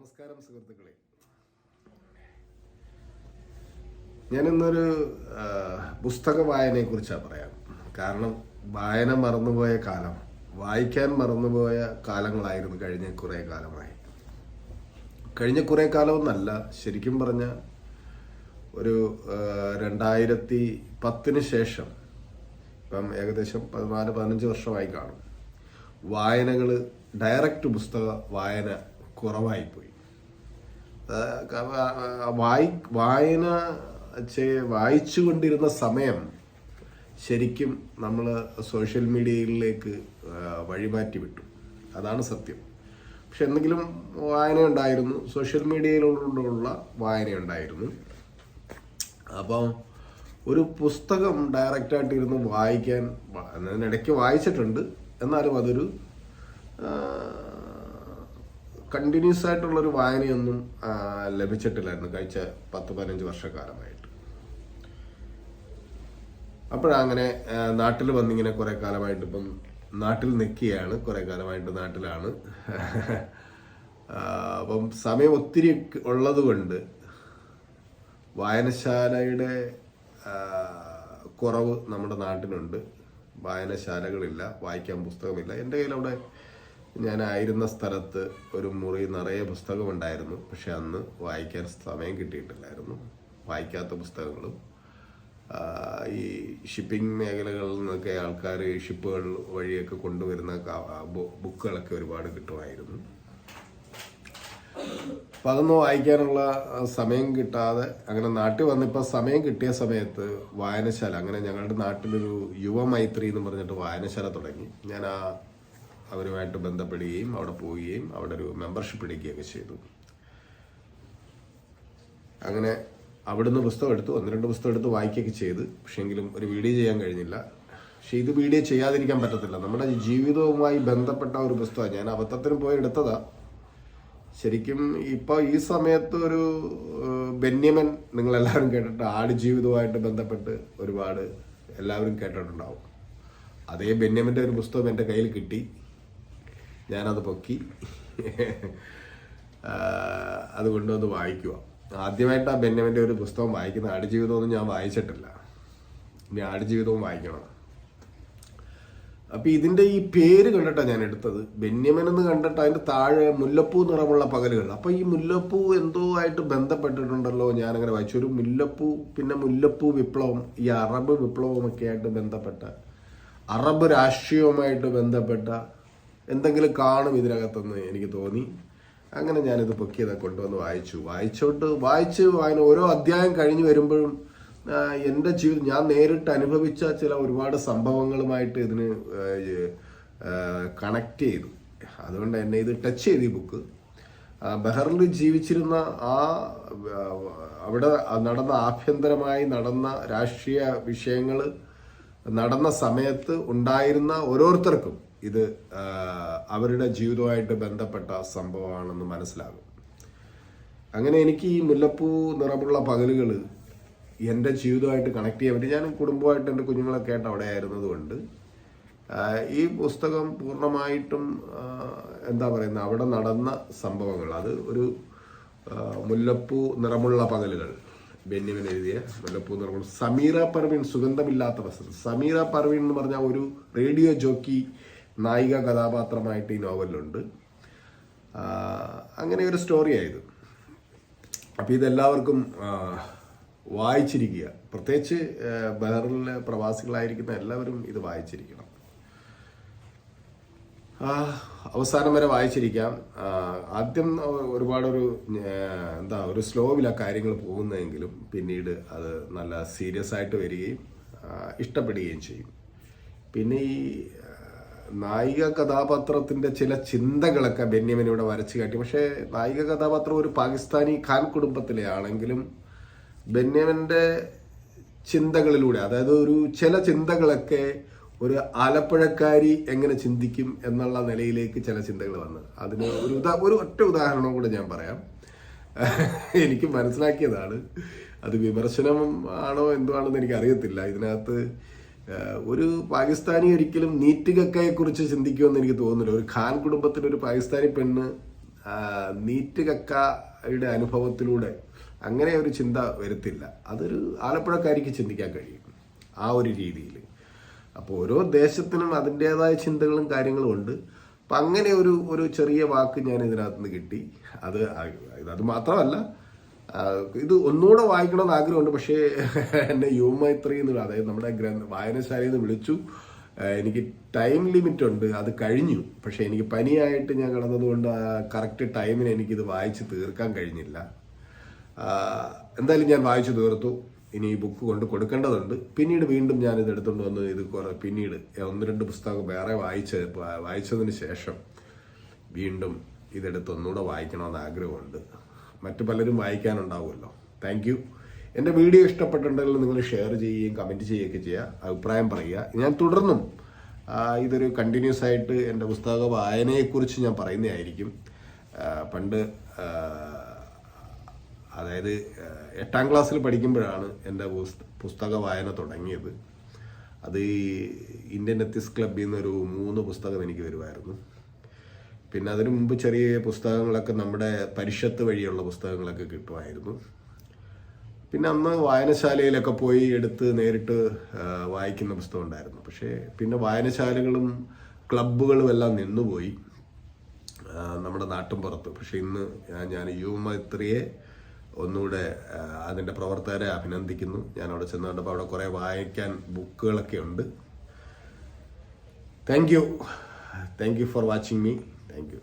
നമസ്കാരം സുഹൃത്തുക്കളെ. ഞാനിന്നൊരു പുസ്തക വായനയെ കുറിച്ചാണ് പറയാം. കാരണം വായന മറന്നുപോയ കാലം വായിക്കാൻ മറന്നുപോയ കാലങ്ങളായിരുന്നു കഴിഞ്ഞ കുറേ കാലമായി. കഴിഞ്ഞ കുറേ കാലമൊന്നല്ല ശരിക്കും പറഞ്ഞ ഒരു രണ്ടായിരത്തി പത്തിന് ശേഷം ഇപ്പം ഏകദേശം പതിനാല് പതിനഞ്ച് വർഷമായി കാണും. വായനകൾ ഡയറക്റ്റ് പുസ്തക വായന കുറവായിപ്പോയി. വായി വായന വായിച്ചു കൊണ്ടിരുന്ന സമയം ശരിക്കും നമ്മൾ സോഷ്യൽ മീഡിയയിലേക്ക് വഴിമാറ്റി വിട്ടു. അതാണ് സത്യം. പക്ഷെ എന്തെങ്കിലും വായന ഉണ്ടായിരുന്നു സോഷ്യൽ മീഡിയയിലുള്ള വായന ഉണ്ടായിരുന്നു. അപ്പോൾ ഒരു പുസ്തകം ഡയറക്റ്റായിട്ട് ഇരുന്ന് വായിക്കാൻ ഇടയ്ക്ക് വായിച്ചിട്ടുണ്ട്. എന്നാലും അതൊരു കണ്ടിന്യൂസ് ആയിട്ടുള്ളൊരു വായനയൊന്നും ലഭിച്ചിട്ടില്ലായിരുന്നു കഴിച്ച പത്ത് പതിനഞ്ച് വർഷക്കാലമായിട്ട്. അപ്പോഴങ്ങനെ നാട്ടിൽ വന്നിങ്ങനെ കുറേ കാലമായിട്ട് ഇപ്പം നാട്ടിൽ നിൽക്കുകയാണ്. കുറേ കാലമായിട്ട് നാട്ടിലാണ്. അപ്പം സമയം ഒത്തിരി ഉള്ളത് കൊണ്ട് വായനശാലയുടെ കുറവ് നമ്മുടെ നാട്ടിലുണ്ട്. വായനശാലകളില്ല വായിക്കാൻ പുസ്തകമില്ല. എന്റെ കയ്യിൽ അവിടെ ഞാനായിരുന്ന സ്ഥലത്ത് ഒരു മുറി നിറയെ പുസ്തകമുണ്ടായിരുന്നു പക്ഷെ അന്ന് വായിക്കാൻ സമയം കിട്ടിയിട്ടില്ലായിരുന്നു. വായിക്കാത്ത പുസ്തകങ്ങളും ഈ ഷിപ്പിംഗ് മേഖലകളിൽ നിന്നൊക്കെ ആൾക്കാർ ഷിപ്പുകൾ വഴിയൊക്കെ കൊണ്ടുവരുന്ന ബുക്കുകളൊക്കെ ഒരുപാട് കിട്ടുമായിരുന്നു. അപ്പം അതൊന്നും വായിക്കാനുള്ള സമയം കിട്ടാതെ അങ്ങനെ നാട്ടിൽ വന്നിപ്പോൾ സമയം കിട്ടിയ സമയത്ത് വായനശാല അങ്ങനെ ഞങ്ങളുടെ നാട്ടിലൊരു യുവമൈത്രി എന്ന് പറഞ്ഞിട്ട് വായനശാല തുടങ്ങി. ഞാൻ ആ അവരുമായിട്ട് ബന്ധപ്പെടുകയും അവിടെ പോവുകയും അവിടെ ഒരു മെമ്പർഷിപ്പ് എടുക്കുകയൊക്കെ ചെയ്തു. അങ്ങനെ അവിടുന്ന് പുസ്തകം എടുത്തു ഒന്ന് രണ്ട് പുസ്തകം എടുത്ത് വായിക്കുകയൊക്കെ ചെയ്ത്. പക്ഷേങ്കിലും ഒരു വീഡിയോ ചെയ്യാൻ കഴിഞ്ഞില്ല. പക്ഷെ ഇത് വീഡിയോ ചെയ്യാതിരിക്കാൻ പറ്റത്തില്ല. നമ്മുടെ ജീവിതവുമായി ബന്ധപ്പെട്ട ഒരു പുസ്തകം ഞാൻ അബദ്ധത്തിന് പോയി എടുത്തതാ. ശരിക്കും ഇപ്പോൾ ഈ സമയത്ത് ഒരു ബെന്യമൻ നിങ്ങളെല്ലാവരും കേട്ടിട്ട് ആടുജീവിതവുമായിട്ട് ബന്ധപ്പെട്ട് ഒരുപാട് എല്ലാവരും കേട്ടിട്ടുണ്ടാവും. അതേ ബെന്യമന്റെ ഒരു പുസ്തകം എന്റെ കയ്യിൽ കിട്ടി. ഞാനത് പൊക്കി. അത് കൊണ്ടുവന്ന് വായിക്കുക ആദ്യമായിട്ട് ആ ബെന്നമിന്റെ ഒരു പുസ്തകം വായിക്കുന്ന ആടുജീവിതമൊന്നും ഞാൻ വായിച്ചിട്ടില്ല. ഇനി ആടുജീവിതവും വായിക്കണം. അപ്പോൾ ഇതിന്റെ ഈ പേര് കണ്ടിട്ടാണ് ഞാൻ എടുത്തത്. ബെന്യമൻ എന്ന് കണ്ടിട്ട് അതിന്റെ താഴെ മുല്ലപ്പൂ നിറമുള്ള പകലുകൾ. അപ്പോൾ ഈ മുല്ലപ്പൂ എന്തോ ആയിട്ട് ബന്ധപ്പെട്ടിട്ടുണ്ടല്ലോ ഞാനങ്ങനെ വായിച്ചു. ഒരു മുല്ലപ്പൂ പിന്നെ മുല്ലപ്പൂ വിപ്ലവം ഈ അറബ് വിപ്ലവമൊക്കെ ആയിട്ട് ബന്ധപ്പെട്ട അറബ് രാഷ്ട്രീയവുമായിട്ട് ബന്ധപ്പെട്ട എന്തെങ്കിലും കാണും ഇതിനകത്തെന്ന് എനിക്ക് തോന്നി. അങ്ങനെ ഞാനിത് പൊക്കിയത് കൊണ്ടുവന്ന് വായിച്ചു. വായിച്ചോട്ട് വായിച്ച് വായന ഓരോ അധ്യായം കഴിഞ്ഞു വരുമ്പോഴും എന്റെ ജീവിതം ഞാൻ നേരിട്ട് അനുഭവിച്ച ചില ഒരുപാട് സംഭവങ്ങളുമായിട്ട് ഇതിന് കണക്ട് ചെയ്തു. അതുകൊണ്ട് എന്നെ ഇത് ടച്ച് ചെയ്തു ഈ ബുക്ക് ബഹറിൽ ജീവിച്ചിരുന്ന ആ, അവിടെ നടന്ന ആഭ്യന്തരമായി നടന്ന രാഷ്ട്രീയ വിഷയങ്ങൾ നടന്ന സമയത്ത് ഉണ്ടായിരുന്ന ഓരോരുത്തർക്കും ഇത് അവരുടെ ജീവിതവുമായിട്ട് ബന്ധപ്പെട്ട സംഭവമാണെന്ന് മനസ്സിലാകും. അങ്ങനെ എനിക്ക് ഈ മുല്ലപ്പൂ നിറമുള്ള പകലുകൾ എന്റെ ജീവിതമായിട്ട് കണക്ട് ചെയ്യാൻ പറ്റി. ഞാൻ കുടുംബമായിട്ട് എന്റെ കുഞ്ഞുങ്ങളൊക്കെ ആയിട്ട് അവിടെ ആയിരുന്നതുകൊണ്ട് ഈ പുസ്തകം പൂർണമായിട്ടും എന്താ പറയുന്നത് അവിടെ നടന്ന സംഭവങ്ങൾ അത് ഒരു മുല്ലപ്പൂ നിറമുള്ള പകലുകൾ ബെന്യമിൻ എഴുതിയ മുല്ലപ്പൂ നിറമുള്ള സമീറ പർവീൺ സുഗന്ധമില്ലാത്ത വസ്ത്രം സമീറ പർവീൺ എന്ന് പറഞ്ഞാൽ ഒരു റേഡിയോ ജോക്കി നായിക കഥാപാത്രമായിട്ട് ഈ നോവലിലുണ്ട്. അങ്ങനെ ഒരു സ്റ്റോറിയായത് അപ്പോൾ ഇതെല്ലാവർക്കും വായിച്ചിരിക്കുക. പ്രത്യേകിച്ച് ബഹറിലെ പ്രവാസികളായിരിക്കുന്ന എല്ലാവരും ഇത് വായിച്ചിരിക്കണം. അവസാനം വരെ വായിച്ചിരിക്കാം. ആദ്യം ഒരുപാടൊരു എന്താ ഒരു സ്ലോവിലാണ് കാര്യങ്ങൾ പോകുന്നതെങ്കിലും പിന്നീട് അത് നല്ല സീരിയസ് ആയിട്ട് വരികയും ഇഷ്ടപ്പെടുകയും ചെയ്യും. പിന്നെ ഈ നായിക കഥാപാത്രത്തിന്റെ ചില ചിന്തകളൊക്കെ ബെന്യമിൻ ഇവിടെ വരച്ചു കാട്ടി. പക്ഷേ നായിക കഥാപാത്രം ഒരു പാകിസ്ഥാനി ഖാൻ കുടുംബത്തിലെ ആണെങ്കിലും ബെന്യമിന്റെ ചിന്തകളിലൂടെ അതായത് ഒരു ചില ചിന്തകളൊക്കെ ഒരു ആലപ്പുഴക്കാരി എങ്ങനെ ചിന്തിക്കും എന്നുള്ള നിലയിലേക്ക് ചില ചിന്തകൾ വന്ന്. അതിന് ഒരു ഉദാ ഒരു ഒറ്റ ഉദാഹരണം കൂടെ ഞാൻ പറയാം. എനിക്ക് മനസ്സിലാക്കിയതാണ്. അത് വിമർശനം ആണോ എന്തുവാണെന്ന് എനിക്ക് അറിയത്തില്ല ഇതിനകത്ത് ഒരു പാകിസ്ഥാനി ഒരിക്കലും നീറ്റ് കക്കയെ കുറിച്ച് ചിന്തിക്കുമെന്ന് എനിക്ക് തോന്നുന്നില്ല. ഒരു ഖാൻ കുടുംബത്തിലെ ഒരു പാകിസ്ഥാനി പെണ്ണ് നീറ്റുകക്കയുടെ നീറ്റ് കക്കയുടെ അനുഭവത്തിലൂടെ അങ്ങനെ ഒരു ചിന്ത വരുത്തില്ല. അതൊരു ആലപ്പുഴക്കാരിക്ക് ചിന്തിക്കാൻ കഴിയും ആ ഒരു രീതിയിൽ. അപ്പോൾ ഓരോ ദേശത്തിനും അതിന്റെതായ ചിന്തകളും കാര്യങ്ങളും ഉണ്ട്. അപ്പം അങ്ങനെ ഒരു ഒരു ചെറിയ വാക്ക് ഞാൻ ഇതിനകത്ത് നിന്ന് കിട്ടി. അത് അത് മാത്രമല്ല ഇത് ഒന്നുകൂടെ വായിക്കണമെന്ന് ആഗ്രഹമുണ്ട് പക്ഷേ എന്നെ യുവമൈത്രി എന്ന് അതായത് നമ്മുടെ ഗ്രന്ഥ വായനശാലയിൽ നിന്ന് വിളിച്ചു. എനിക്ക് ടൈം ലിമിറ്റ് ഉണ്ട് അത് കഴിഞ്ഞു. പക്ഷേ എനിക്ക് പനിയായിട്ട് ഞാൻ കിടന്നതുകൊണ്ട് കറക്റ്റ് ടൈമിന് എനിക്കിത് വായിച്ച് തീർക്കാൻ കഴിഞ്ഞില്ല. എന്തായാലും ഞാൻ വായിച്ചു തീർത്തു. ഇനി ഈ ബുക്ക് കൊണ്ട് കൊടുക്കേണ്ടതുണ്ട്. പിന്നീട് വീണ്ടും ഞാൻ ഇത് എടുത്തുകൊണ്ട് വന്ന് ഇത് കുറേ പിന്നീട് ഒന്ന് രണ്ട് പുസ്തകം വേറെ വായിച്ച് വായിച്ചതിന് ശേഷം വീണ്ടും ഇതെടുത്ത് ഒന്നുകൂടെ വായിക്കണമെന്ന് ആഗ്രഹമുണ്ട്. മറ്റു പലരും വായിക്കാനുണ്ടാവുമല്ലോ. താങ്ക് യു എന്റെ വീഡിയോ ഇഷ്ടപ്പെട്ടിട്ടുണ്ടെങ്കിൽ നിങ്ങൾ ഷെയർ ചെയ്യുകയും കമന്റ് ചെയ്യുകയൊക്കെ ചെയ്യുക. അഭിപ്രായം പറയുക. ഞാൻ തുടർന്നും ഇതൊരു കണ്ടിന്യൂസ് ആയിട്ട് എന്റെ പുസ്തക വായനയെക്കുറിച്ച് ഞാൻ പറയുന്നതായിരിക്കും. പണ്ട് അതായത് എട്ടാം ക്ലാസ്സിൽ പഠിക്കുമ്പോഴാണ് എന്റെ പുസ്ത- പുസ്തക വായന തുടങ്ങിയത്. അത് ഇന്ത്യൻ എത്തിസ് ക്ലബിൽ നിന്നൊരു മൂന്ന് പുസ്തകം എനിക്ക് വരുമായിരുന്നു. പിന്നെ അതിനു മുമ്പ് ചെറിയ പുസ്തകങ്ങളൊക്കെ നമ്മുടെ പരിഷത്ത് വഴിയുള്ള പുസ്തകങ്ങളൊക്കെ കിട്ടുമായിരുന്നു. പിന്നെ അന്ന് വായനശാലയിലൊക്കെ പോയി എടുത്ത് നേരിട്ട് വായിക്കുന്ന പുസ്തകം ഉണ്ടായിരുന്നു. പക്ഷേ പിന്നെ വായനശാലകളും ക്ലബ്ബുകളും എല്ലാം നിന്നുപോയി നമ്മുടെ നാട്ടും പുറത്ത്. പക്ഷെ ഇന്ന് ഞാൻ- യുവമൈത്രിയെ ഒന്നുകൂടെ അതിന്റെ പ്രവർത്തകരെ അഭിനന്ദിക്കുന്നു. ഞാൻ അവിടെ ചെന്ന് കണ്ടപ്പോൾ അവിടെ കുറേ വായിക്കാൻ ബുക്കുകളൊക്കെ ഉണ്ട്. Thank you thank you for watching me thank you